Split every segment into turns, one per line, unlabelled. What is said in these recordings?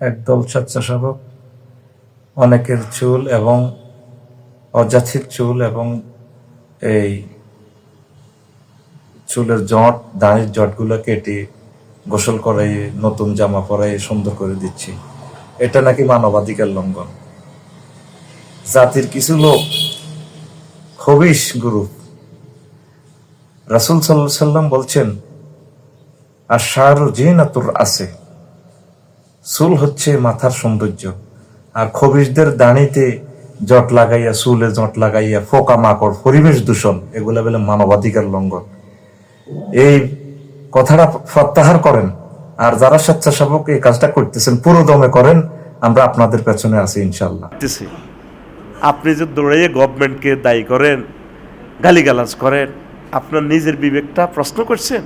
একদল স্বেচ্ছাসেবক, অনেকের চুল এবং অজাথির চুল এবং এই চুলের জট, দাঁড়ির জটগুলো কেটে গোসল করাই, নতুন জামা পরাই সুন্দর করে দিচ্ছি। এটা নাকি মানবাধিকার লঙ্ঘন। জাতির কিছু লোক খবিস গ্রুপ রাসুল সাল্লাম বলছেন আর শাহরু জিনাতুর আছে চুল হচ্ছে মাথার সৌন্দর্য। আর খবিসদের দাঁড়িতে জট লাগাইয়া, চুলে জট লাগাইয়া, ফোকা মাকড়, পরিবেশ দূষণ, এগুলা বলে মানবাধিকার লঙ্ঘন। এই কথাটা প্রত্যাহার করেন, আর যারা স্বেচ্ছাসেবক এই কাজটা করতেছেন পুরো দমে করেন, আমরা আপনাদের পেছনে আছি ইনশাল্লাহ
আপনি যে দৌড়াইয়ে গভর্নমেন্টকে দায়ী করেন, গালিগালাজ করেন, আপনার নিজের বিবেকটা প্রশ্ন করছেন?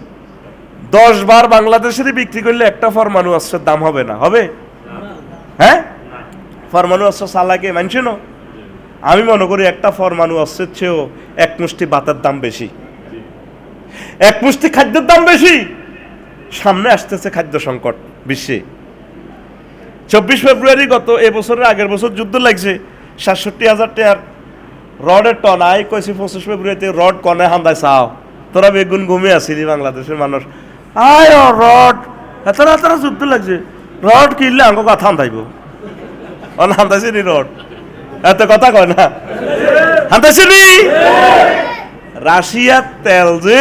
দশ বার বাংলাদেশের বিক্রি করলে একটা ফরমানু অস্ত্রের দাম হবে না, হবে? হ্যাঁ? ফরমানু অস্ত্র সালাকে মানছে না? আমি মনে করি একটা ফরমানু অস্ত্রের চেয়েও এক মুষ্টি বাতার দাম বেশি। এক মুষ্টি খাদ্যের দাম বেশি। সামনে আসতেছে খাদ্য সংকট বিশ্বে। চব্বিশ ফেব্রুয়ারি গত এবছরের আগের বছর যুদ্ধ লাগছে। সাতষট্টি হাজার টাকার রডের টন। আই কইছি পঁচিশ ফেব্রুয়ারিতে রড কনে হান্দায় চাও। তোরা বেগুন ঘুমিয়ে আসিনি বাংলাদেশের মানুষ। আয় রড। এতটা এতটা যুদ্ধ লাগছে। রড কিনলে আমাকে কথা হান্দাইব অন হান্দাইছি নি রড। এত কথা কয় না? হান্দাইছি নি রাশিয়ার তেল যে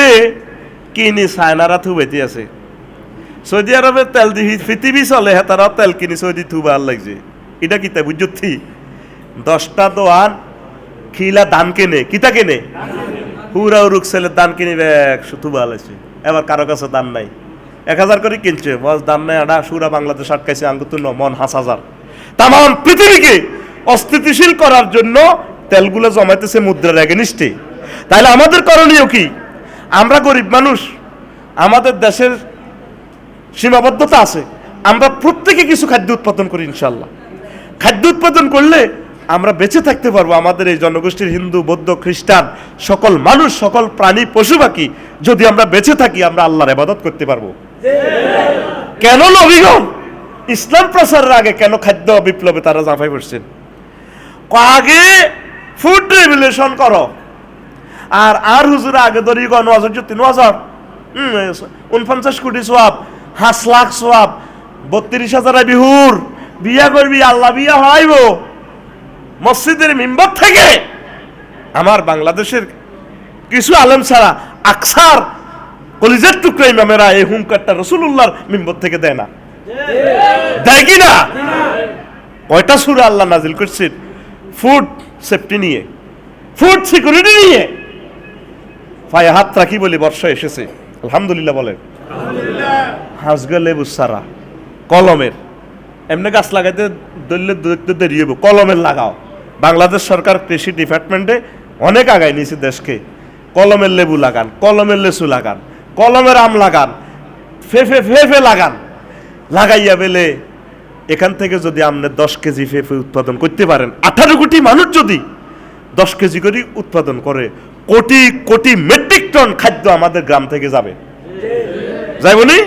কিনি চায়নারা থুবেতি আছে। সৌদি আরবের তেল দি পৃথিবী চলে হ্যাঁ তেল কিনি সৌদি থুবার লাগছে। এটা কিতা বুঝছি দশটা দোয়ান খিলা দান কেনে? কিতা কেনে? হুরা উরুক ছেলের দান কিনি একশো থুবা লাগছে। এবার কারও কাছে দান নাই। এক হাজার করে কিনছে। বস দান নাই, আডা, সুরা বাংলাদেশ আটকাইছে আঙ্গুতুন মন হাস হাজার। তাম পৃথিবীকে অস্থিতিশীল করার জন্য তেলগুলো জমাইতেছে মুদ্রার এগেনিস্টে। তাহলে আমাদের করণীয় কি? আমরা গরিব মানুষ, আমাদের দেশের সীমাবদ্ধতা আছে, আমরা প্রত্যেকে কিছু খাদ্য উৎপাদন করি ইনশাল্লাহ খাদ্য উৎপাদন করলে আমরা বেঁচে থাকতে পারব। আমাদের এই জনগোষ্ঠীর হিন্দু, বৌদ্ধ, খ্রিস্টান, সকল মানুষ, সকল প্রাণী, পশু পাখি যদি আমরা বেঁচে থাকি, আমরা আল্লাহর ইবাদত করতে পারব। কেন নবীগণ ইসলাম প্রচারের আগে কেন খাদ্য বিপ্লবে তারা জাফাই পড়ছেন? আগে ফুড রেগুলেশন করো। আর আর হুজুর আগে ধরি গণ হাজার। তিন হাজার উনপঞ্চাশ কোটি সোয়াব হাঁস লাখ সোয়াব, বত্রিশ হাজার বিহুর বিয়া করবি, আল্লাহ বিয়া হইব মসজিদের মিম্বর থেকে আমার বাংলাদেশের কিছু আলেম ছাড়া আকসার কলিজের টুকরা ইমামেরা এই হুঙ্কারটা রসুল্লাহর মিম্বর থেকে দেয় না। দেয় কি না? কয়টা সুরা আল্লাহ নাজিল করছেন ফুড সেফটি নিয়ে, ফুড সিকিউরিটি নিয়ে। পায়ে হাত রাখি বলে বর্ষা এসেছে। আলহামদুলিল্লাহ বলেন হাঁসগা লেবু সারা, কলমের। এমনি গাছ লাগাইতে দেখতে দেরি হইব, কলমের লাগাও। বাংলাদেশ সরকার কৃষি ডিপার্টমেন্টে অনেক আগায় নিয়েছে দেশকে। কলমের লেবু লাগান, কলমের লেচু লাগান, কলমের আম লাগান, ফেফে ফেফে লাগান। লাগাইয়া বেলে এখান থেকে যদি আপনি দশ কেজি ফেফে উৎপাদন করতে পারেন, আঠারো কোটি মানুষ যদি দশ কেজি করে উৎপাদন করে, কোটি কোটি মেট্রিক টন খাদ্য আমাদের গ্রাম থেকে যাবে। যাই বলি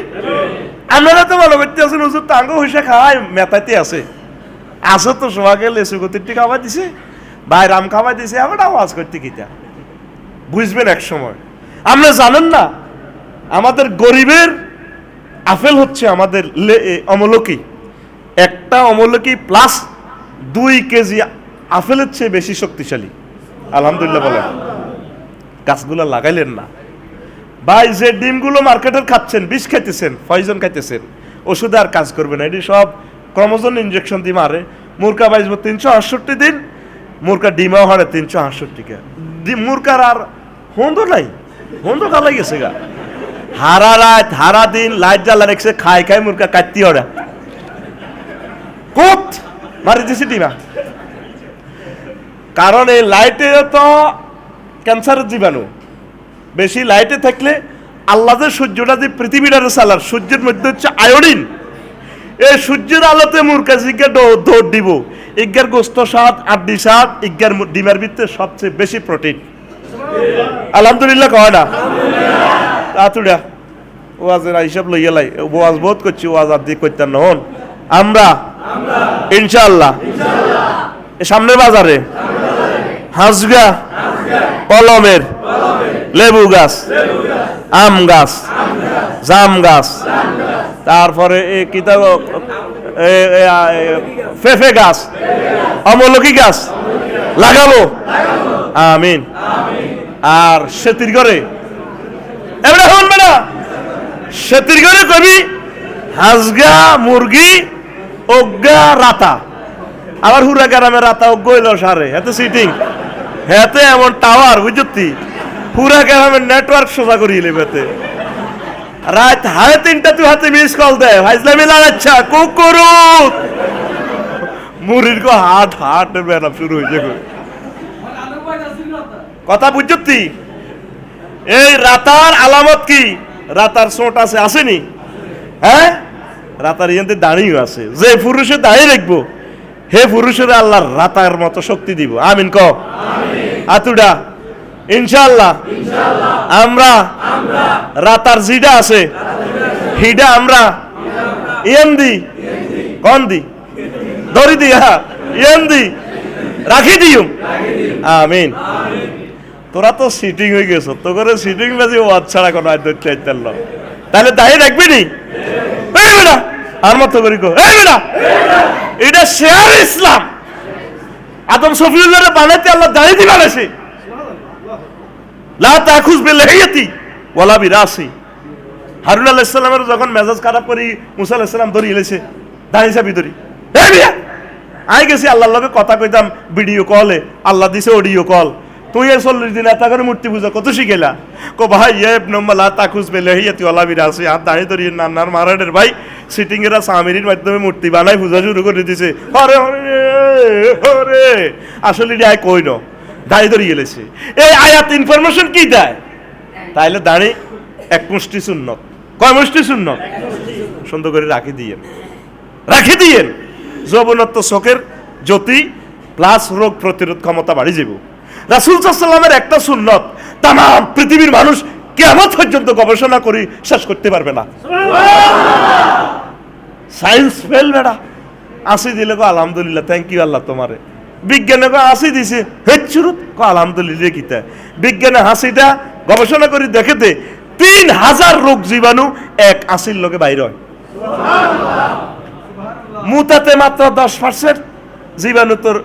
আপনারা তো ভালো করতে আছেন, হুজুর টাঙ্গ হইসে খাওয়াই মেতাইতে আছে। আছে তো সোহাগে লেসু গতিরটি খাবার দিছে। ভাই রাম খাওয়া দিছে, আবার আওয়াজ করতে কিতা বুঝবেন এক সময়। আপনি জানেন না, আমাদের গরিবের আপেল হচ্ছে আমাদের অমলকি। একটা অমলকি প্লাস দুই কেজি আপেলের চেয়ে বেশি শক্তিশালী। আলহামদুলিল্লাহ বলেন। গাছগুলো লাগাইলেন না। ভাই যে ডিমগুলো মার্কেটের খাচ্ছেন, বিষ খাইতেছেন পয়জন খাইতেছেন, ওষুধে আর কাজ করবে না। এটি সব ক্রমোজোন ইনজেকশন দিয়ে মারে। মুরকা বাইজব তিনশো আটষট্টি দিন মুরকা ডিমাও হারে তিনশো আটষট্টি কে ডি- মুরকার আর হন্দ নাই। হন্দ কালাই গেছে গা। হারা রাত, হারা দিন, লাইট জ্বালা রেখেছে খাই খাই মুরকা কাটতি ওরা। কোত? মারি দিছি ডিমা। কারণ এই লাইটে তো ক্যান্সারের জীবাণু। বেশি লাইটে থাকলে আল্লাহ যে সূর্যটা যে পৃথিবীটারে চালার, সূর্যের মধ্যে হচ্ছে আয়োডিন। এই সূর্যের আলোতে মুরকা জিজ্ঞা দৌড় দিব। ইজ্ঞার গোস্ত স্বাদ, আড্ডি স্বাদ ইজ্ঞার ডিমের ভিতরে সবচেয়ে বেশি প্রোটিন। আলহামদুলিল্লাহ কয় না? আতুড়া ওয়াজের হিসাব লইয়া লাই। ওয়াজ বহুত করছি, ওয়াজ আর দিয়ে করতেন না, হন। আমরা? ইনশাআল্লাহ। এ সামনের বাজারে? হাঁসগা, কলমের, লেবু গাছ, আম গাছ, জাম গাছ তারপরে এ কি তা গো, এ, এ, আ, এ, পেঁপে গাছ। অমলকি গাছ? লাগাবো। আমিন। আর সেতির ঘরে। সেতির ঘরে কবি হাঁসগা মুরগি অজ্ঞা রাতা। আবার হুরা গ্রামে রাতা অজ্ঞ হইল সারে। এত সিটিং হেতে এমন টাওয়ার বুঝতি হুরা গ্রামের নেটওয়ার্ক সোজা করিয়ে লেবেতে রাত হাড়ে তিনটা তুই হাতে মিস কল দে। ভাইসলামি লাগাচ্ছা কুকুরুত মুড়ির কো হাট হাট বেড়া শুরু হয়েছে। কথা বুঝতি এই রাতার আলামত কি? রাতার সোট আছে, আসেনি? হ্যাঁ? রাতার ইয়ান্তে দাঁড়িয়ে আছে। যে পুরুষে দাঁড়িয়ে রাখব হে পুরুষের আল্লাহর রাতার মতো শক্তি দিব। আমিন ক আতুডা। ইনশাআল্লাহ। আমরা রাতার জিডা আছে, হিডা আমরা ইয়েন দি কন দি ধরি দি হ্যাঁ ইয়েন দি রাখি দিও আমিন। তোরা তো সিটিং হয়ে গেছ, তো করে সিটিং বাজি ওয়াজ ছাড়া কোনো আদ্য চাইতেল তাহলে দাঁড়িয়ে রাখবি নি? এই বেটা, আর মতো করি গো এই বেটা, এটা শেয়ার ইসলাম। আদম সফিউল্লাহ বানাইতে আল্লাহ দাঁড়িয়ে দিবা সে লা তাখুজ বিল্লাহিয়াতি ওয়ালা বিরাসি। হারুন আলাইহিস সালামের যখন মেজাজ খারাপ করি, মুসা আলাইহিস সালাম ধরি এলেছে, দাঁড়িয়ে যাবি ধরি। আই গেছি আল্লাহর লগে কথা কইতাম ভিডিও কলে আল্লাহ দিছে অডিও কল তুই এই চল্লিশ দিন এত করে মূর্তি পূজা কত শিখেলা কো ভাই ইয়ে নম্বলা তাকুস বেলে হিয়াতি ওলা বিরাসি। হাত দাঁড়িয়ে ধরি নান্নার মারাডের ভাই সিটিং এরা সামিরির মাধ্যমে মূর্তি বানাই পূজা শুরু করে দিছে। হরে হরে হরে আসলে আয় কই ন দাঁড়িয়ে ধরে গেলেছে। এই আয়াত ইনফরমেশন কি দেয়? তাইলে দাঁড়ি এক মুষ্টি শূন্য কয় মুষ্টি শূন্য সুন্দর করে রাখি দিয়েন। রাখি দিয়েন। যৌবনত্ব চোখের জ্যোতি প্লাস রোগ প্রতিরোধ ক্ষমতা বাড়ি যাব। রাসুল সাল্লামের একটা সুন্নত তাম পৃথিবীর মানুষ কেমন পর্যন্ত গবেষণা করি শেষ করতে পারবে না। সায়েন্স ফেল বেড়া। আসি দিলে কো আলহামদুলিল্লাহ থ্যাংক ইউ আল্লাহ তোমারে। বিজ্ঞানে আসি দিছে হেচ্ছুরুত কো আলহামদুলিল্লাহ কিতা? বিজ্ঞানে হাসিটা গবেষণা করে দেখেতে তিন হাজার রোগ জীবাণু এক আসির লোকে বাইর হয়। মুতাতে মাত্র দশ পার্সেন্ট জীবাণু তোর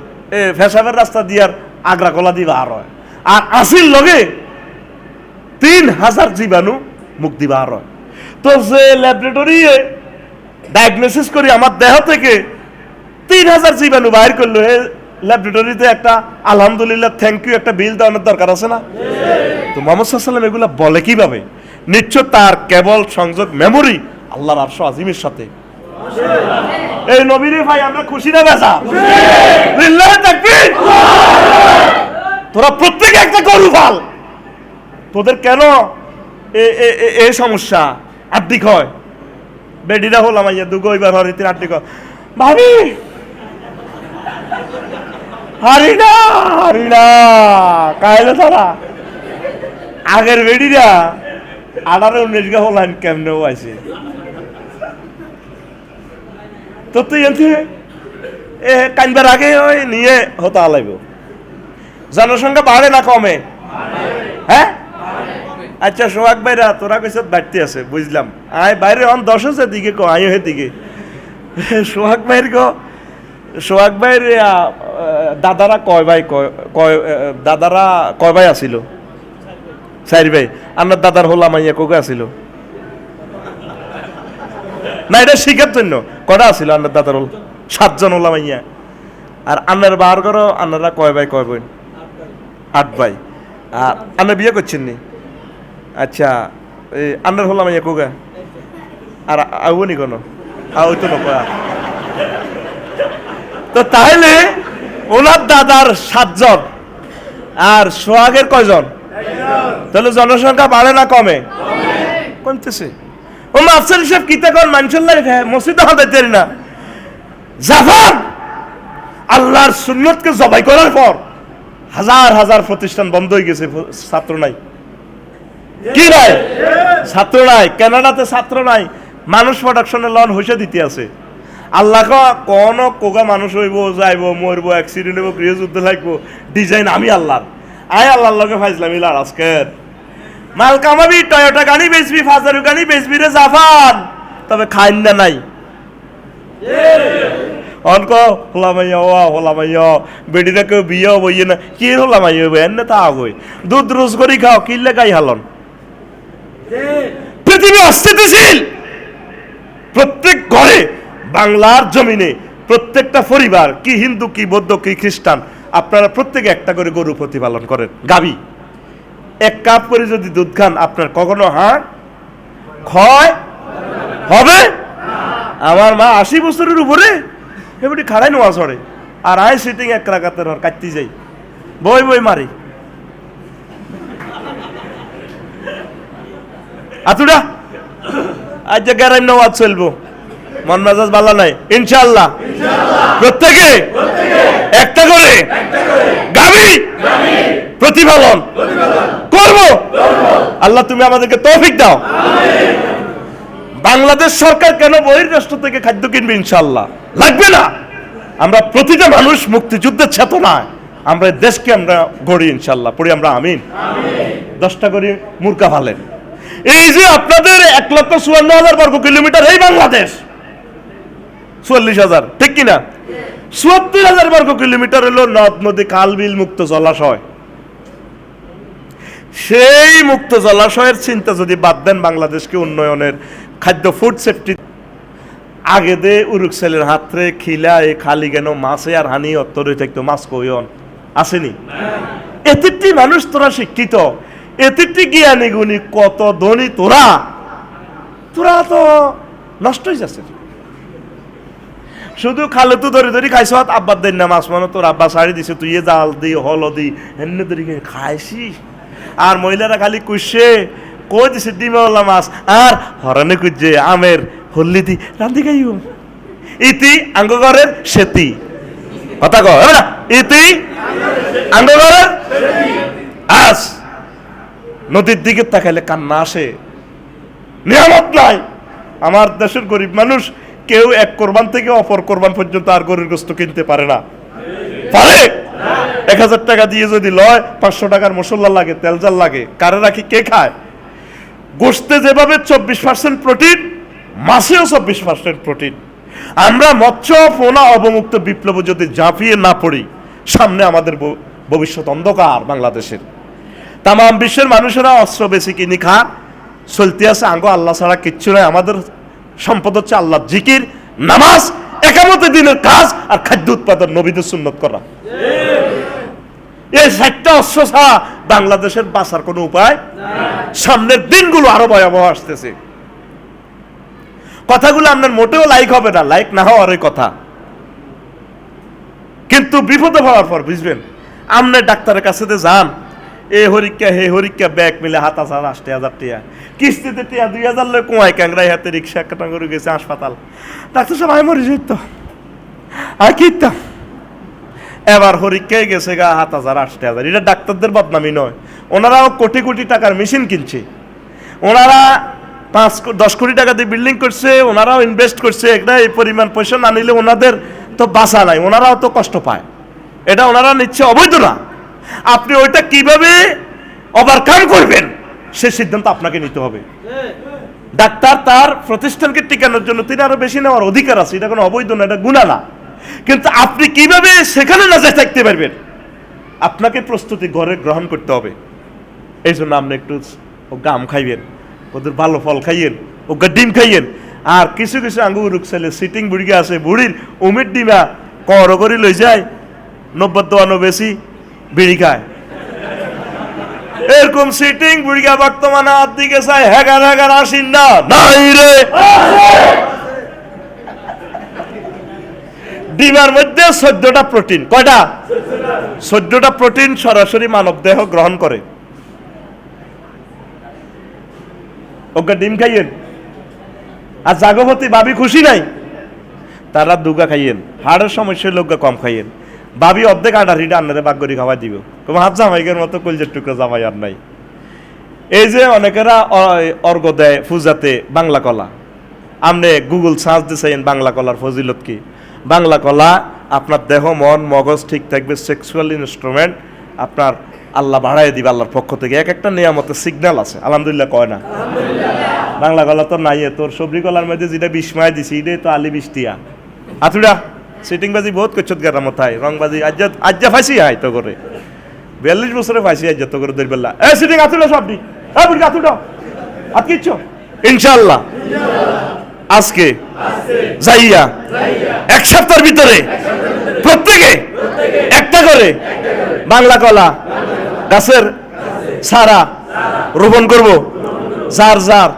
ফেসাবের রাস্তা দিয়ার আগ্রা কলা দিবা বার হয়। আর আসির লগে তিন হাজার জীবাণু মুখ দিবা বার হয়। তো যে ল্যাবরেটরি ডায়াগনোসিস করি আমার দেহ থেকে তিন হাজার জীবাণু বাইর করল ল্যাবরেটরিতে একটা আলহামদুলিল্লাহ থ্যাংক ইউ একটা বিল দেওয়ানোর দরকার আছে না? তো মোহাম্মদ সাল্লাম এগুলা বলে কীভাবে? নিশ্চয় তার কেবল সংযোগ মেমোরি আল্লাহর আরশ আজিমের সাথে। এই নবীরে ভাই আমরা খুশি না তাকবীর। তোরা প্রত্যেকে একটা গরু ফাল তোদের কেন এ- সমস্যা? আর্থিক হয় বেডিরা হলাম আইয়া দুগো এবার আর্থিক হয় ভাবি! হারি না হারি কাইলে তারা আগের বেডিরা আঠারো উনিশ গা হলাম কেমনে আছে? তো তুই এনতে এ কানবার আগে ওই নিয়ে হতা লাগবে। জনসংখ্যা বাড়ে না কমে? হ্যাঁ? আচ্ছা সোহাগ ভাইরা, তোরা কইছত বাড়তি আছে, বুঝলাম। আয় বাইরে অন দশ আছে দিকে কো, আয় হে দিকে। সোহাগ ভাইয়ের গো সোহাগ ভাইয়ের দাদারা কয় ভাই কয় দাদারা কয় ভাই আছিল? চার ভাই। আপনার দাদার হলাম আইয়া কোকে আছিল? না, এটা শিখার জন্য। কটা আছিল আপনার দাদার হল? সাতজন হলাম আইয়া আর আন্নার বার করো আন্নারা কয় ভাই, কয় বোন? আট ভাই। আর আন্না বিয়ে করছেন নি? আচ্ছা এই আন্নার হলাম আইয়া কোগা আর আউ নি কোনো? আউ তো নকয়া। তো তাহলে ওনার দাদার সাতজন আর সোহাগের কয়জন? তাহলে জনসংখ্যা বাড়ে না কমে? কমতেছে। ও মাফসাল সাহেব কিতা কর মানুষের লাগে মসজিদে হতে না। জাফর! আল্লাহর সুন্নতকে জবাই করার পর হাজার হাজার প্রতিষ্ঠান বন্ধ হয়ে গেছে, ছাত্র নাই। কি নাই ছাত্র নাই। কানাডাতে ছাত্র নাই। মানুষ প্রোডাকশনের লন হইসে দিতে আছে। আল্লাহ কোন কোগা মানুষ হইব, যাইব, মরব অ্যাক্সিডেন্ট হইব গৃহযুদ্ধ লাগবো ডিজাইন আমি আল্লাহ আয় আল্লাহর লগে ফাইজলামি লারাজকের মাল কামাবি টয়োটা গানি বেচবি ফাজারু গাড়ি বেচবি রে জাফান তবে খাইন না নাই। অনক হোলামাইয়া ও হোলামাইয়া বেডিটা কেউ বিয়ে বইয়ে না, কি হোলামাইয়া হইব, এনে তা আগই দুধ রোজ করি খাও কিনলে গাই হালন? পৃথিবী অস্থিতিশীল। প্রত্যেক ঘরে বাংলার জমিনে প্রত্যেকটা পরিবার কি হিন্দু, কি বৌদ্ধ, কি খ্রিস্টান, আপনারা প্রত্যেকে একটা করে গরু প্রতিপালন করেন। গাবি এক কাপ করে যদি দুধ খান, আপনার কখনো হাড় ক্ষয় হবে? আমার মা আশি বছরের উপরে এবারে খাড়াই নোয়া চড়ে। আর আই সিটিং এক রাখাতে কাটতে যাই। বই বই মারি। আতুডা আজ যে গ্যারাম নেওয়া চলবো। মন মেজাজ ভালো নাই? ইনশাল্লাহ প্রত্যেকে? একটা করে? গাবি প্রতিফলন। করব? আল্লাহ, তুমি আমাদেরকে তৌফিক দাও। বাংলাদেশ সরকার কেন বহির্রাষ্ট্র থেকে খাদ্য কিনবে ইনশাল্লাহ লাগবে না। আমরা প্রতিটা মানুষ মুক্তিযুদ্ধের চেতনায়। আমরা দেশকে আমরা গড়ি ইনশাল্লাহ পড়ি আমরা আমিন। দশটা করে মূর্খা ফালেন। এই যে আপনাদের এক লক্ষ চুয়ান্ন হাজার বর্গ কিলোমিটার এই বাংলাদেশ চুয়াল্লিশ হাজার, ঠিক কিনা? চুয়াত্তর হাজার বর্গ কিলোমিটার হলো নদ, নদী, খাল, বিল, মুক্ত জলাশয়। সেই মুক্ত জলাশয়ের চিন্তা যদি বাদ দেন বাংলাদেশকে উন্নয়নের খাদ্য ফুড সেফটি আগে দে উরুক ছেলের হাতরে খিলা, এ খালি কেন মাছে আর হানি অত্তরে থাকতো, মাছ কইন আসেনি? এতিরটি মানুষ তোরা শিক্ষিত এতিরটি জ্ঞানী গুণী কত ধনী তোরা? তোরা তো নষ্ট হয়ে যাচ্ছে। শুধু খালে তো ধরে ধরে খাইছ আব্বার দেন না, মাছ মানে তোর আব্বা শাড়ি দিছে, তুই জাল দি হলদি এমনি ধরে খাইছিস আর মহিলারা খালি কুসছে কই দিছে ডিমেওয়ালা মাছ? আর হরানে কুজে আমের হল্লি দি রান্ধি খাইও। ইতি আঙ্গ সেতি। কথা কো হবে না? ইতি আঙ্গ আস। নদীর দিকে তাকাইলে কান্না আসে। নিয়ামত নাই। আমার দেশের গরিব মানুষ কেউ এক কোরবান থেকে অপর কোরবান পর্যন্ত আর গরুর গোস্ত কিনতে পারে না। পারে? এক হাজার টাকা দিয়ে যদি লয় পাঁচশো টাকার মশলা লাগে তেল জাল লাগে কারে রাখি কে খায়? গোস্তে যেভাবে চব্বিশ পার্সেন্ট প্রোটিন মাছেও চব্বিশ পার্সেন্ট প্রোটিন। আমরা মৎস্য পোনা অবমুক্ত বিপ্লব যদি ঝাঁপিয়ে না পড়ি সামনে আমাদের ভবিষ্যৎ অন্ধকার বাংলাদেশের। তাম বিশ্বের মানুষেরা অস্ত্র বেশি কিনি খা চলতে আছে আঙ্গ আল্লাহ ছাড়া কিচ্ছু নয় আমাদের সম্পদ হচ্ছে আল্লাহ জিকির, নামাজ একামতে দিনের কাজ আর খাদ্য উৎপাদন নবীদের সুন্নত করা। এই অস্ত্র ছাড়া বাংলাদেশের বাঁচার কোনো উপায় সামনের দিনগুলো আরও ভয়াবহ আসতেছে। কথাগুলো আপনার মোটেও লাইক হবে না লাইক না হওয়ার কথা। কিন্তু বিপদে হওয়ার পর, বুঝবেন, আপনি ডাক্তারের কাছে যান এ হরিকা হে হরিকা ব্যাগ মিলে হাত হাজার আটটি হাজার টিয়া। কিস্তিতে টিয়া দুই হাজার লোক কুমায় ক্যাংরাই হাতে রিক্সা কাটা করে গেছে হাসপাতাল। ডাক্তার সাহেব, আমি মরে যেত আর কিতাম এবার হরিকায় গেছে গা হাত হাজার আটটি হাজার। এটা ডাক্তারদের বদনামি নয়। ওনারাও কোটি কোটি টাকার মেশিন কিনছে। ওনারা পাঁচ দশ কোটি টাকা দিয়ে বিল্ডিং করছে, ওনারাও ইনভেস্ট করছে। একটা এই পরিমাণ পয়সা না নিলে ওনাদের তো বাসা নাই। ওনারাও তো কষ্ট পায়। এটা ওনারা নিচ্ছে অবৈধ না আপনি ওইটা কীভাবে ওভারকাম করবেন? সে সিদ্ধান্ত আপনাকে নিতে হবে। ডাক্তার তার প্রতিষ্ঠানকে টিকানোর জন্য তিনি আরও বেশি নেওয়ার অধিকার আছে। এটা কোনো অবৈধ না, এটা গুণা না। কিন্তু আপনি কীভাবে সেখানে না যাই থাকতে পারবেন? আপনাকে প্রস্তুতি ঘরে গ্রহণ করতে হবে। এই জন্য আপনি একটু ওগা আম খাইবেন ওদের ভালো ফল খাইয়েন, ওগা ডিম খাইয়েন। আর কিছু কিছু আঙ্গুর ছেলে সিটিং বুড়িকে আছে, বুড়ির উমির ডিমা করে লই যায়। নব্বই দোয়ানো বেশি বিড়ি খায়। এরকম সিটিং বুড়িগা বর্তমানে আর দিকে চাই হ্যাগার হ্যাগার আসিন না, নাই রে। ডিমের মধ্যে চোদ্দটা প্রোটিন কয়টা? চোদ্দটা প্রোটিন সরাসরি মানব দেহ গ্রহণ করে। ওকে ডিম খাইয়েন? আর জাগপতি ভাবি খুশি নাই? তারা দুগা খাইয়েন। হাড়ের সমস্যা লোকগা কম খাইয়েন। ভাবি অর্ধেক আডারিটা আন্নারে বাগ করে খাওয়াই দিব। তোমার হাত জামাইকের মতো কলজের টুকরো জামাই আর নাই। এই যে অনেকেরা অ- অর্ঘ দেয় পূজাতে বাংলা কলা। আপনি গুগল সার্চ দিয়েছেন বাংলা কলার ফজিলত কি? বাংলা কলা আপনার দেহ মন মগজ ঠিক থাকবে সেক্সুয়াল ইনস্ট্রুমেন্ট আপনার আল্লাহ বাড়াই দিবে আল্লাহর পক্ষ থেকে। এক একটা নিয়ামতের সিগন্যাল আছে। আলহামদুলিল্লাহ কয় না? বাংলা গলা তো নাই তোর সবরি গলার মধ্যে যেটা বিস্ময় দিছি এটাই তো আলি বিস্তিয়া আতুরা সিটিং বাজি বহুত করছত গেরাম থাই রংবাজি আজ্জা আজ্জা ফাঁসি হাই তো করে। বিয়াল্লিশ বছরে ফাঁসি আজ্জা তো করে দৈবেল্লা এ, সিটিং আতুরা সবটি হ্যাঁ বুড়ি আতুরা আজকে ইনশাল্লাহ আজকে যাইয়া এক সপ্তাহের ভিতরে প্রত্যেকে একটা করে বাংলা কলা গাছের সারা রোপণ করব। যার যার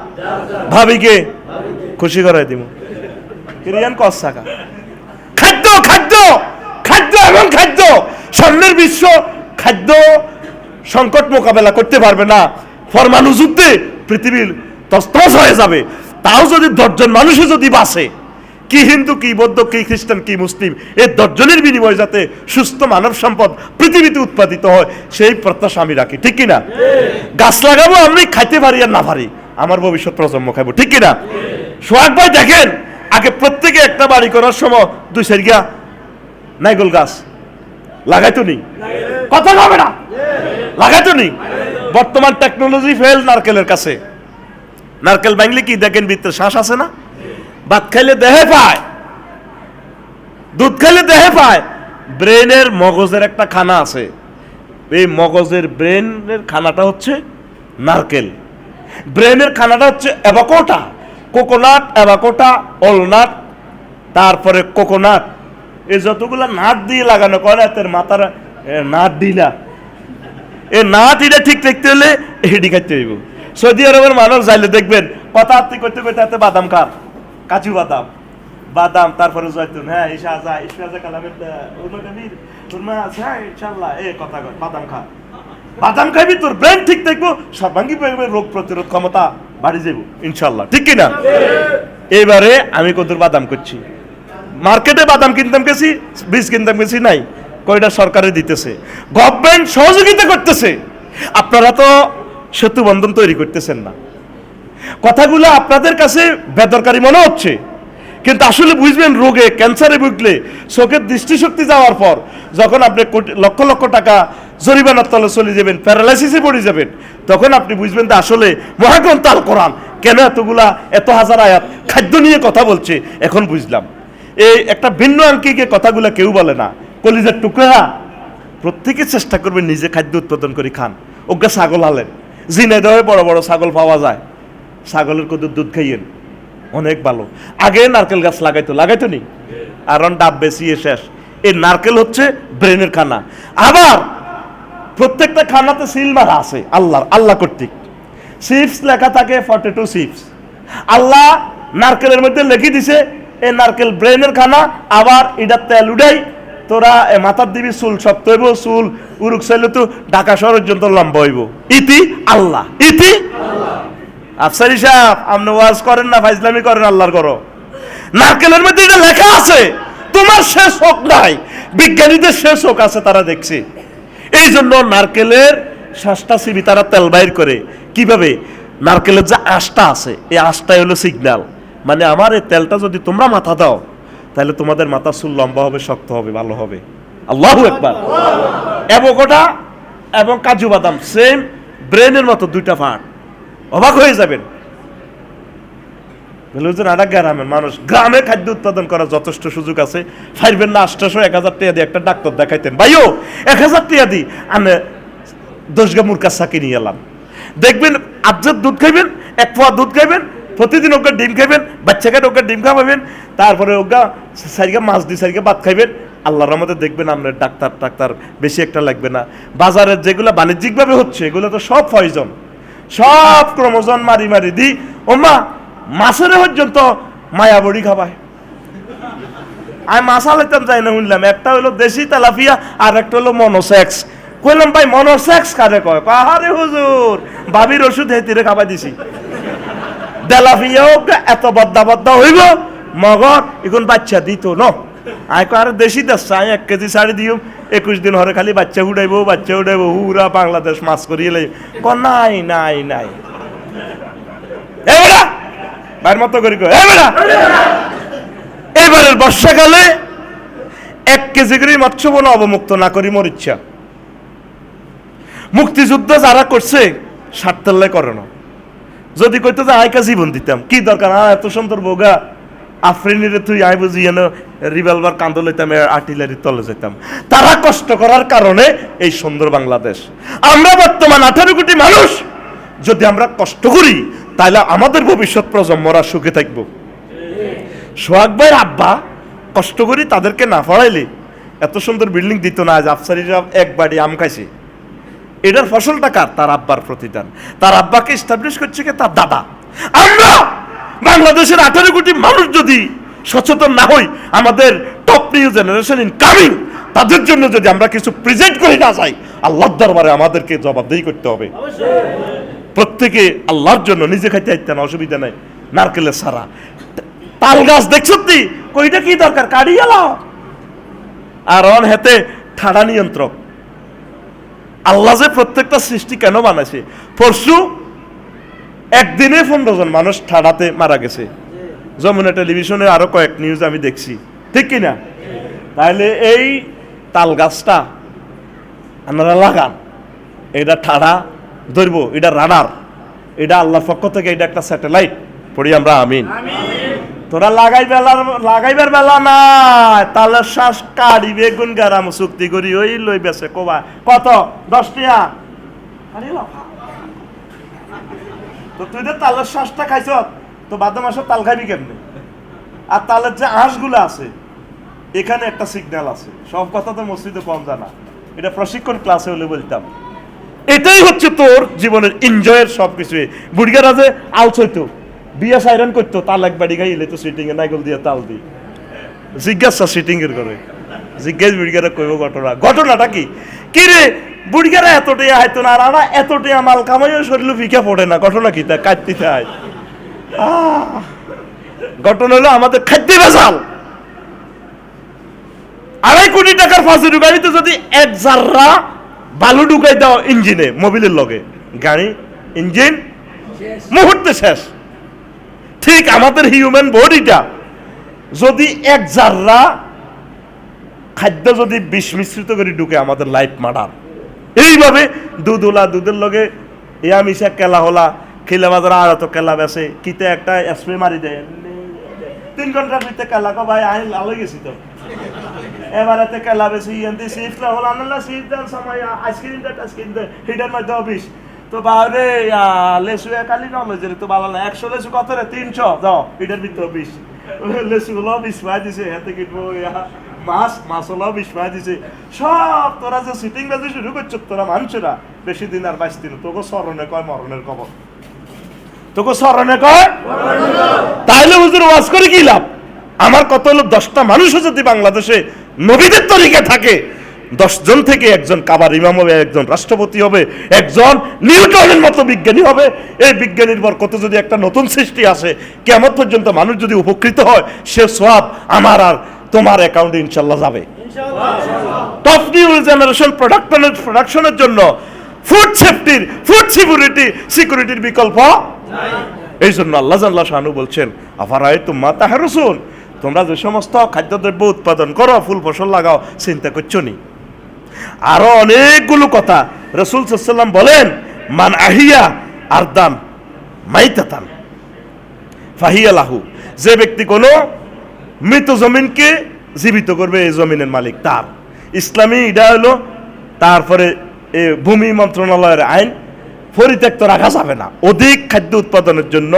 ভাবিকে খুশি করাই দিব। কিরিয়ান কস থাকা খাদ্য খাদ্য খাদ্য এবং খাদ্য সামনের বিশ্ব খাদ্য সংকট মোকাবেলা করতে পারবে না। ফরমানু যুদ্ধে পৃথিবীর তস্তস হয়ে যাবে। তাও যদি দশজন মানুষও যদি বাঁচে, কি হিন্দু, কি বৌদ্ধ, কি খ্রিস্টান, কি মুসলিম এই দশজনের বিনিময়ে যাতে সুস্থ মানব সম্পদ পৃথিবীতে উৎপাদিত হয়, সেই প্রত্যাশা আমি রাখি। ঠিক কিনা? গাছ লাগাবো, আমি খাইতে পারি আর না পারি, আমার ভবিষ্যৎ প্রজন্ম খাইবো। ঠিক কিনা? সোহাগ ভাই, দেখেন, আগে প্রত্যেকে একটা বাড়ি করার সময় দুই সারিয়া নাইগল গাছ লাগাইতো নি কথা হবে না? লাগাইতো নি বর্তমান টেকনোলজি ফেল নারকেলের কাছে। নারকেল ভাঙলে কি দেখেন ভিতরে শ্বাস আছে না? ভাত খাইলে দেহে পায়। দুধ খাইলে দেহে পায়। ব্রেনের মগজের একটা খানা আছে। এই মগজের ব্রেনের খানাটা হচ্ছে নারকেল। ব্রেনের খানাটা হচ্ছে অ্যাভাকোটা কোকোনাট অ্যাভাকোটা অলনাট, তারপরে কোকোনাট। এই যতগুলা নাট দিয়ে লাগানো করে এতের মাথার নাট দিলা। এ নাট এটা ঠিক রাখতে হলে হেডি খাইতে হইব। সৌদি আরবের মানুষ যাইলে দেখবেন কথা আত্মি করতে করতে হাতে বাদাম খান কাজু বাদাম বাদাম তারপরে জয়তুন হ্যাঁ ইসা আজা ইসা আজা কালামের তুরমা আছে হ্যাঁ ইনশাআল্লাহ এ কথা কর বাদাম খা। বাদাম খাবি তোর ব্রেন ঠিক থাকব সর্বাঙ্গী রোগ প্রতিরোধ ক্ষমতা বাড়ি যাব ইনশাআল্লাহ ঠিক কি না এবারে আমি কত বাদাম করছি। মার্কেটে বাদাম কিনতাম গেছি, বীজ কিনতাম গেছি, নাই। কয়টা সরকারে দিতেছে। গভর্নমেন্ট সহযোগিতা করতেছে। আপনারা তো সেতু বন্ধন তৈরি করতেছেন না। কথাগুলো আপনাদের কাছে বেদরকারি মনে হচ্ছে। কিন্তু আসলে বুঝবেন, রোগে, ক্যান্সারে ভুগলে, চোখের দৃষ্টিশক্তি যাওয়ার পর যখন আপনি লক্ষ লক্ষ টাকা জরিমানার তলে চলে যাবেন প্যারালাইসিসে পড়ে যাবেন, তখন আপনি বুঝবেন যে আসলে মহাগ্রন্থ আল কোরআন কেন এতগুলা, এত হাজার আয়াত খাদ্য নিয়ে কথা বলছে, এখন বুঝলাম। এই একটা ভিন্ন আঙ্কিকে কথাগুলো কেউ বলে না। কলিজার টুকরা প্রত্যেকে চেষ্টা করবে নিজে খাদ্য উৎপাদন করে খান। ওকে ছাগল হালেন। জিনেদহে বড় বড় ছাগল পাওয়া যায়। ছাগলের কত দুধ খাইয়েন। অনেক ভালো। আগে নারকেল গাছ লাগাইতো লাগাইতো নি? আর ডাব বেশি শেষ। এই নারকেল হচ্ছে ব্রেনের খানা। আবার প্রত্যেকটা খানাতে সিল মারা আছে আল্লাহ আল্লাহ কর্তৃক। চিপস লেখা থাকে ফর্টি টু চিপস। আল্লাহ নারকেলের মধ্যে লিখে দিছে এই নারকেল ব্রেনের খানা, আবার এটা তেল উঠাই তোরা মাথার দিবি চুল, শক্ত হইব, চুল উরুক চাইলে তো ঢাকা শহর পর্যন্ত লম্বা হইব। ইতি আল্লাহ। ইতি আফসারি সাহেব, আপনি ওয়াজ করেন না, ফাইজলামি করেন, আল্লাহর করো নারকেলের মধ্যে এটা লেখা আছে, তোমার শেষ হোক নাই, বিজ্ঞানীদের শেষ হোক আছে, তারা দেখছে। এই জন্য নারকেলের শ্বাসটা সিবি, তারা তেল বাইর করে। কীভাবে? নারকেলের যে আঁশটা আছে, এই আঁশটাই হলো সিগন্যাল মানে আমার এই তেলটা যদি তোমরা মাথা দাও, তাহলে তোমাদের মাথা চুল লম্বা হবে, শক্ত হবে, ভালো হবে। আল্লাহ একবার অ্যাভোকাডো এবং কাজু বাদাম সেম ব্রেনের মতো দুইটা পার্ট অবাক হয়ে যাবেন। বেলুজন আটা গ্রামের মানুষ, গ্রামে খাদ্য উৎপাদন করার যথেষ্ট সুযোগ আছে। ফাইবেন না, আটশোশো, এক হাজার টাকা দিয়ে একটা ডাক্তার দেখাইতেন। ভাইও, এক হাজার টাকা দিই আমি দশগা মুরকা সাকি নিয়ে এলাম। দেখবেন আবজার দুধ খাইবেন, এক পোয়া দুধ খাইবেন প্রতিদিন ওকে ডিম খাইবেন, বাচ্চাকে ওকে ডিম খাওয়াবেন, তারপরে ওগা সারিগা মাছ দিয়ে সারিগা ভাত খাইবেন। আল্লাহর রহমতে দেখবেন আপনার ডাক্তার টাক্তার বেশি একটা লাগবে না। বাজারের যেগুলো বাণিজ্যিকভাবে হচ্ছে, এগুলো তো সব পয়জন সব ক্রমজন মারি মারি দি ওমা মাছের পর্যন্ত মায়া বড়ি খাবায়। আমি মাছ আলাইতাম যাই না শুনলাম, একটা হলো দেশি তেলাপিয়া আর একটা হলো মনোসেক্স। কইলাম, ভাই, মনোসেক্স কারে কয়? পাহাড়ে হুজুর, বাবির ওষুধ হেতিরে খাবাই দিছি। তেলাপিয়াও এত বদ্দা বদ্দা হইব? মগর এখন বাচ্চা দিত, ন? কো আর দেশি আমি এক কেজি শাড়ি দিও। একুশ দিন হরে খালি বাচ্চা উড়াইবো বাচ্চা উড়াইবো, হুরা বাংলাদেশ মাছ করিয়ে লাই ক, নাই নাই নাই। এবারা বাইর মতো করে এবারের বর্ষাকালে এক কেজি করে মৎস্য বন অবমুক্ত না করি মোর ইচ্ছা। মুক্তিযুদ্ধ যারা করছে স্বার্থাল্লাই করে না। যদি কইতো যে আয়কা জীবন দিতাম। কি দরকার? আ এত সুন্দর বোগা আফরিনিরে তুই আই বুঝি যেন রিভলভার কান্দ লইতাম আর্টিলারি তলে যেতাম তারা কষ্ট করার কারণে এই সুন্দর বাংলাদেশ। আমরা বর্তমান আঠারো কোটি মানুষ। যদি আমরা কষ্ট করি তাহলে আমাদের ভবিষ্যৎ প্রজন্মরা সুখে থাকব। সোহাগ ভাইয়ের আব্বা কষ্ট করি তাদেরকে না পড়াইলে এত সুন্দর বিল্ডিং দিত না, আজ আফসারিরা এক বাড়ি আম খাইছে। এটার ফসলটা কার? তার আব্বার প্রতিদান। তার আব্বাকে স্টাবলিশ করছে কি? তার দাদা। আমরা বাংলাদেশের আঠারো কোটি মানুষ যদি সচেতন না হই, আমাদের top new generation in coming তাদের জন্য যদি আমরা কিছু প্রেজেন্ট করে না যাই, আল্লাহর দরবারে আমাদেরকে জবাবদেহি করতে হবে। প্রত্যেকে আল্লাহর জন্য নিজে খাইতে আইতেন অসুবিধা নাই। নারকেলের সারা তাল গাছ দেখছ তুই কইটা কি দরকার? কাড়ি গেলাও আর অন হেতে ঠাডা নিয়ন্ত্রক। আল্লাহ যে প্রত্যেকটা সৃষ্টি কেন বানাইছে? পরশু একদিনে পনেরো জন মানুষ ঠাডাতে মারা গেছে। যমুনা টেলিভিশনে আরও কয়েক নিউজ আমি দেখছি। ঠিক কি না তাহলে এই তাল গাছটা আপনারা লাগান। এটা ঠাডা ধরব, এটা রাডার। এটা আল্লাহর পক্ষ থেকে এটা একটা স্যাটেলাইট। পড়ি আমরা আমিন। তোরা লাগাই বেলা লাগাইবার বেলা নাই। তাহলে শ্বাস কাড়ি, বেগুন গারাম চুক্তি করি, ওই লই বেছে কবা। কত? দশ টিয়া? তো তুই তো তালের শ্বাসটা খাইছ, তো বাদ মাসে তাল খাবি কেমনে? আর তালের যে আঁশগুলো আছে, এখানে একটা সিগন্যাল আছে। সব কথা তো মসজিদে কম জানা। এটা প্রশিক্ষণ ক্লাসে হলে বলতাম। এটাই হচ্ছে তোর জীবনের এনজয়ের সব কিছু বুড়িগারা যে আলস হইতো বিয়া সাইরান করতো তাল এক বাড়ি গাইলে তো সিটিং এ নাইগল দিয়ে তাল দি। জিজ্ঞাসা সিটিং এর করে। জিজ্ঞাস বুড়িগারা কইব ঘটনা। ঘটনাটা কি? কি রে বুড়িগারা এতটাই আইতো না আর আমরা এতটাই মাল কামাইও শরীর ফিকা পড়ে না। ঘটনা কি? তা কাটতে আহ, ঘটনা হলো আমাদের খাদ্য ভেজাল। আড়াই কোটি টাকার ফাঁসি গাড়িতে যদি এক জাররা বালু ঢুকাই দাও ইঞ্জিনে মোবিলের লগে। গাড়ি ইঞ্জিন মুহূর্তে শেষ। ঠিক আমাদের হিউম্যান বডিটা যদি এক জাররা খাদ্য যদি বিষ মিশ্রিত করে ঢুকে আমাদের লাইফ মার্ডার এইভাবে দুধ ওলা দুধের লগে ইয়া মিশা কেলা হলা খিলে বাজার আর তো কেলা বেছে, কিতে একটা স্প্রে মারি দেয়। তিন ঘণ্টার ভিতরে কেলা কো ভাই, আইন লালো গেছি তো। এবারেতে কেলা বেশি সিফট হল, আনলা সিফট দেন সময়, আইসক্রিম দেন আইসক্রিম দেন হিটার মধ্যে অফিস তো বারে লেসু কালি নলেজ তো ভালো না। একশো লেসু কত রে? তিনশো। যাও হিটার ভিতরে বিশ। লেসু হলো বিশ পাই দিছে হাতে কিনবো মাছ মাছ হলো বিশ পাই দিছে। সব তোরা যে সিটিং বাজি শুরু করছ, তোরা মানুষেরা, বেশি দিন আর বাইশ দিন তোকে স্মরণে কয়, মরণের খবর। তোকে স্মরণে কয়? তাইলে হুজুর ওয়াজ করে কি লাভ? আমার কত হলো দশটা মানুষও যদি বাংলাদেশে নবীদের তরিকে থাকে দশজন থেকে একজন কাবার ইমাম হবে একজন রাষ্ট্রপতি হবে একজন নিউটনের মতো বিজ্ঞানী হবে। এই বিজ্ঞানীর বরকতে যদি একটা নতুন সৃষ্টি আসে কেমন পর্যন্ত মানুষ যদি উপকৃত হয় সে সব আমার আর তোমার অ্যাকাউন্টে ইনশাল্লাহ যাবে। টপ নিউ জেনারেশন প্রোডাকশনের প্রোডাকশনের জন্য ফুড সেফটির ফুড সিকিউরিটি সিকিউরিটির বিকল্প এই জন্য আল্লাহ আল্লাহ শাহানু বলছেন আবার আফারায় তোমা তাহারসুন? তোমরা যে সমস্ত খাদ্যদ্রব্য উৎপাদন করো ফুল ফসল লাগাও চিন্তা করছ নি? আরও অনেকগুলো কথা রসুল সাল্লাম বলেন, মান আহিয়া আরদান মাইতাতান ফাহিয়া লাহু যে ব্যক্তি কোনো মৃত জমিনকে জীবিত করবে, এই জমিনের মালিক তার। ইসলামী এটা হলো তারপরে এ ভূমি মন্ত্রণালয়ের আইন, পরিত্যক্ত রাখা যাবে না। অধিক খাদ্য উৎপাদনের জন্য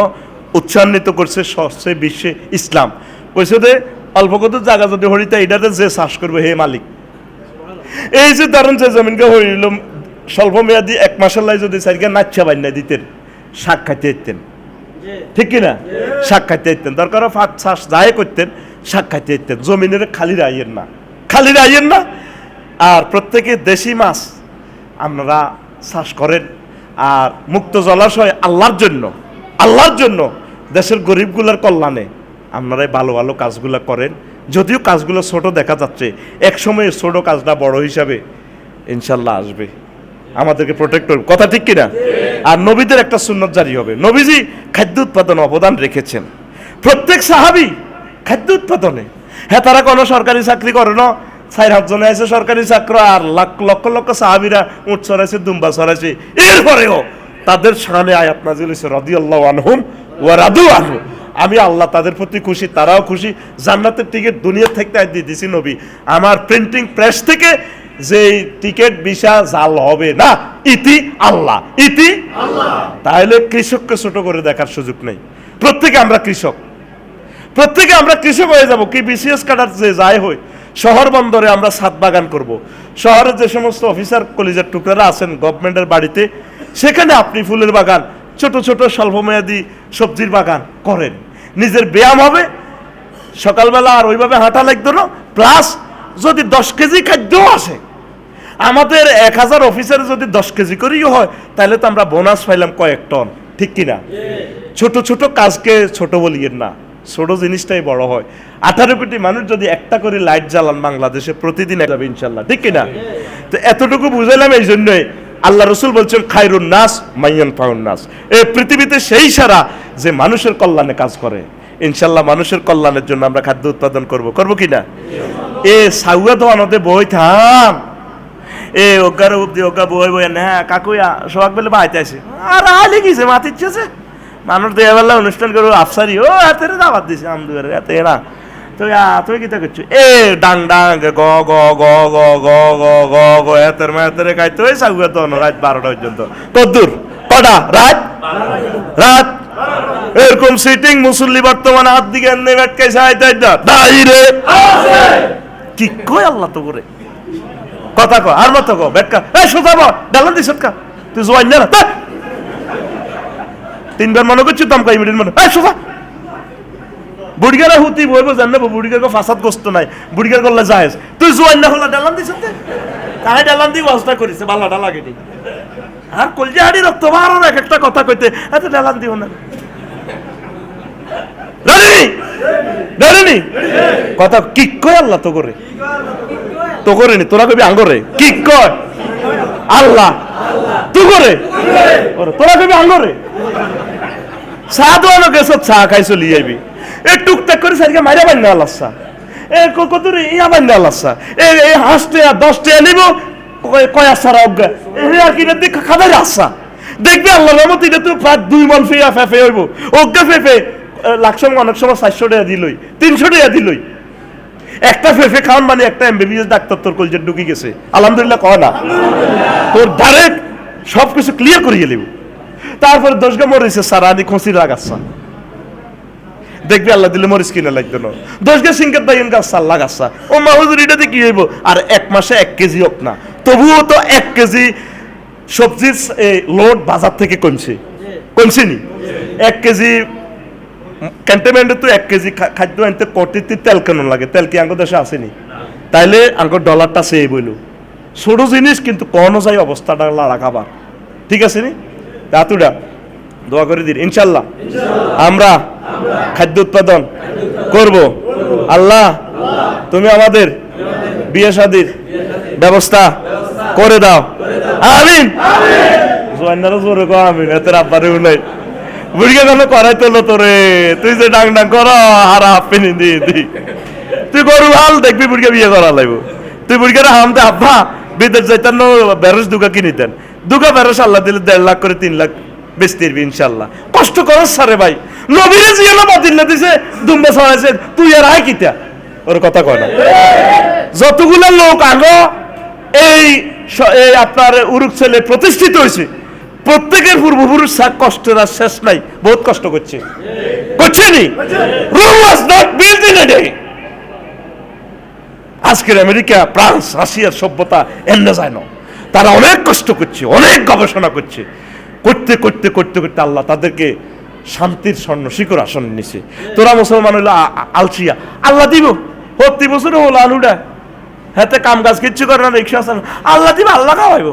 উৎসান্বিত করছে সবচেয়ে বিশ্বে ইসলাম। কইছে যে, অল্প কত জায়গা যদি হরিতা এটাতে যে চাষ করবে, হে মালিক এই যে ধরেন যে জমিনকে হরিল স্বল্প মেয়াদি এক মাসের লাই যদি সাইকে নাচ্ছা বান্যা দিতেন শাক খাইতে দিতেন। ঠিক কিনা? শাক খাইতে দিতেন। দরকার ফাঁক চাষ যাই করতেন শাক খাইতে দিতেন। জমিনের খালি রাইয়েন না। খালি রাইয়েন না। আর প্রত্যেকে দেশি মাছ আপনারা চাষ করেন। আর মুক্ত জলাশয় আল্লাহর জন্য আল্লাহর জন্য দেশের গরিবগুলোর কল্যাণে আপনারা ভালো ভালো কাজগুলো করেন। যদিও কাজগুলো ছোট দেখা যাচ্ছে এক সময় ছোট কাজটা বড় হিসাবে ইনশাল্লাহ আসবে। আমাদেরকে প্রোটেক্ট করবে। কথা ঠিক কিনা? আর নবীদের একটা সুন্নত জারি হবে। নবীজি খাদ্য উৎপাদন অবদান রেখেছেন। প্রত্যেক সাহাবি খাদ্য উৎপাদনে। হ্যাঁ তারা কোনো সরকারি চাকরি করে না। চার হাতজনে আছে সরকারি চাকরি আর লাখ লক্ষ লক্ষ সাহাবিরা উঠ চড়াইছে দুম্বা চড়াইছে এরপরেও তাদের সামনে আয়াত নাজিল হয়েছে রাদিয়াল্লাহু আনহুম ওয়া রাদু আনহু। আমি আল্লাহ তাদের প্রতি খুশি, তারাও খুশি। জান্নাতের টিকিট দুনিয়া থেকে আজ দিয়ে দিছি নবী। আমার প্রিন্টিং প্রেস থেকে যে টিকিট ভিসা জাল হবে না, ইতি আল্লাহ, ইতি তাহলে কৃষককে ছোট করে দেখার সুযোগ নেই। প্রত্যেকে আমরা কৃষক। প্রত্যেকে আমরা কৃষক হয়ে যাব, কি বিসিএস কাটার যে যাই হয়। শহর বন্দরে আমরা ছাদ বাগান করব। শহরের যে সমস্ত অফিসার কলেজের টুকরারা আছেন গভর্নমেন্টের বাড়িতে, সেখানে আপনি ফুলের বাগান ছোট ছোট স্বল্পমেয়াদী সবজির বাগান করেন। নিজের ব্যায়াম হবে, সকালবেলা আর ওইভাবে হাঁটা লাগতো না প্লাস যদি দশ কেজি খাদ্যও আসে, আমাদের এক হাজার অফিসারে যদি দশ কেজি করেই হয়, তাহলে তো আমরা বোনাস পাইলাম কয়েক টন ঠিক কিনা ছোট ছোট কাজকে ছোট বলিয়েন না, ছোট জিনিসটাই বড় হয়। আঠারো কোটি মানুষ যদি একটা করে লাইট জ্বালান বাংলাদেশে, প্রতিদিন যাবে ইনশাল্লাহ, ঠিক কিনা তো এতটুকু বুঝাইলাম এই জন্যই। আল্লাহ রসুল বলছেন খায়রুন নাস, মাইয়ান ফাউন নাস। এই পৃথিবীতে সেই সারা যে মানুষের কল্যাণে কাজ করে। ইনশাল্লাহ মানুষের কল্যাণের জন্য আমরা খাদ্য উৎপাদন করব। করব কি না? এ সাউয়া তো আনন্দে বই থাম। এ অজ্ঞার অব্দি অজ্ঞা বই বই না হ্যাঁ কাকুয়া, সোহাগ বেলে বাইতে আছে আর আলে গেছে মাত ইচ্ছেছে মানুষ দেয়া বেলা অনুষ্ঠান করব, আফসারি, ও হাতে দাবাত দিছে আমদুয়ারে হাতে না। তুই আ তুই কি করছ এ, ডাং ডাং, গ গ গ গ গ গ গ গ, এতের মেতের খাইতে ওই সাগুয়া তো রাত বারোটা পর্যন্ত। কদ্দুর কটা? রাত? রাত? এরকম সিটিং মুসল্লি বর্তমানে হাত দিকে এনে বেটকাইছে আইতে আইতে দাই রে। কি কই আল্লাহ তো করে কথা কো আর মত কো বেটকা। এই সোজা বল ডালান দিছ কা তুই জোয়ান না তা। তিনবার মনে করছি দম কাই মিনিট মনে এই সোজা। বুড়িগারা হুতি বইব জানলে বুড়িগার কো ফাসাদ গোস্ত নাই বুড়িগার করলে জায়েজ তুই জোয়ান না হলা ডালান দিছ তে? তাই ডালান দি ওয়াজটা করিছে বালাটা লাগে আর কলজা হাড়ি রক্ত বারো এক একটা কথা কইতে, এত ডালান দিও না। কথা কি কয় আল্লাহ তো করে তো করে নি, তোরা কবি আঙ্গরে? কি কয়? আল্লাহ। তু করে তোরা কবি আঙ্গরে? চা দোয়ানো গেছত চা খাই চলি যাইবি এ টুকটাক করে সারিকে মাইরা বান্না আল্লাহ এ কত ইয়া বান্না আল্লাহ এ এ হাসতে আর দশটা নিব। কয় সারা অজ্ঞা এ আর কি খাবার আসা দেখবি আল্লাহ রহমত এটা তো প্রায় দুই মন ফেয়া ফেফে হইব। অজ্ঞা ফেফে লাখ সময় অনেক সময় চারশো টাকা দিলই, তিনশো টাকা দিলই। একটা ফেফে খাওয়ান মানে একটা এমবিবিএস ডাক্তার তোর কলজে ঢুকি গেছে। আলহামদুলিল্লাহ কয় না। তোর ডাইরেক্ট সব কিছু ক্লিয়ার করিয়ে লিব তারপরে দশগা মরেছে সারা আনি খসি লাগাচ্ছা দেখবি আল্লাহ দিলে মরিস কিনে লাগতো না। দশগা সিংকের দাইন গাছ লাগাচ্ছা ও মাহুজুর এটাতে কি হইব? আর এক মাসে এক কেজি হোক না। তবুও তো এক কেজি সবজির লোড বাজার থেকে কমছে। কমছে নি এক কেজি ক্যান্টনমেন্টে তো এক কেজি খাদ্য আনতে কোটিতে তেল কেন লাগে? তেল কি আঙ্গ দেশে আসেনি? তাইলে আঙ্গ ডলারটা সেই বইল। ছোট জিনিস কিন্তু কোনো যাই অবস্থাটা লাড়া খাবার। ঠিক আছে নি? দাতুডা দোয়া করে দিন। ইনশাল্লাহ। আমরা খাদ্য উৎপাদন করব। আল্লাহ, তুমি আমাদের বিয়ে শাদির ব্যবস্থা করে দাও। আমিন। তোরে, তুই যে কর দি দি। তুই দেখবি বিয়ে করা তুই আব্বা, বিদেশ দুগা কিনিতেন দুগা আল্লাহ দিলে দেড় লাখ করে তিন লাখ বেচতে ইনশাল্লাহ। কষ্ট করস সারে ভাই। নবীরে জিয়ে না বাতিল দিছে দুম্বা ছড়াইছে তুই আর আয় কিতা? ওর কথা কয় না। যতগুলো লোক এই আপনার উরুক ছেলে প্রতিষ্ঠিত হয়েছে, প্রত্যেকের পূর্বপুরুষ কষ্টের আর শেষ নাই, বহুত কষ্ট করছে। করছে নি? ওয়াজ নট ইন আজকের আমেরিকা, ফ্রান্স, রাশিয়ার সভ্যতা এমনে যায় না। তারা অনেক কষ্ট করছে, অনেক গবেষণা করছে। করতে করতে করতে করতে আল্লাহ তাদেরকে শান্তির স্বর্ণ, শিখর আসন নিছে। তোরা মুসলমান হইল আলসিয়া। আল্লাহ দিব। প্রতি বছর হলো আলুটা হাতে কাম কাজ কিচ্ছু করে না, রিক্সা আসেন আল্লাহ দিব, আল্লাহ খাওয়াইব।